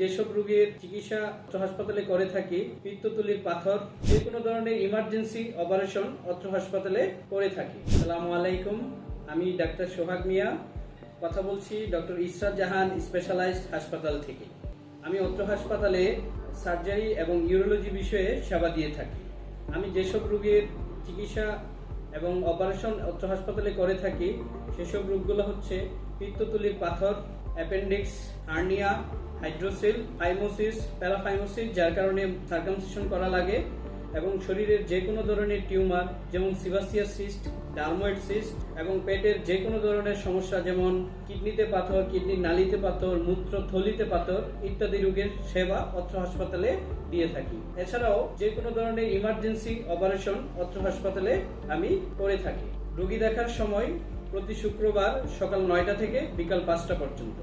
যেসব রোগীর চিকিৎসা হাসপাতালে করে থাকি, পিত্ততুলির পাথর যে কোনো ধরনের ইমার্জেন্সি অপারেশন অত্র হাসপাতালে করে থাকি। আসসালামু আলাইকুম, আমি ডাক্তার সোহাগ মিয়া। কথা বলছি ডক্টর ইসরাত জাহান স্পেশালাইজড হাসপাতাল থেকে। আমি অত্র হাসপাতালে সার্জারি এবং ইউরোলজি বিষয়ে সেবা দিয়ে থাকি। আমি যেসব রোগীর চিকিৎসা এবং অপারেশন অত্র হাসপাতালে করে থাকি, সেসব রোগগুলো হচ্ছে পিত্ততুলির পাথর appendix hernia hydrocele phimosis paraphimosis, যার কারণে সার্কামসিশন করা লাগে এবং শরীরের যে কোনো ধরনের টিউমার যেমন সিবাসিয়া সিস্ট ডার্ময়েড সিস্ট এবং পেটের যে কোনো ধরনের সমস্যা যেমন কিডনিতে পাথর, কিডনির নালিতে পাথর, মূত্র থলিতে পাথর ইত্যাদি রোগের সেবা অত্র হাসপাতালে দিয়ে থাকি। এছাড়াও যে কোনো ধরনের ইমার্জেন্সি অপারেশন অত্র হাসপাতালে আমি করে থাকি। রোগী দেখার সময় প্রতি শুক্রবার সকাল নয়টা থেকে বিকাল পাঁচটা পর্যন্ত।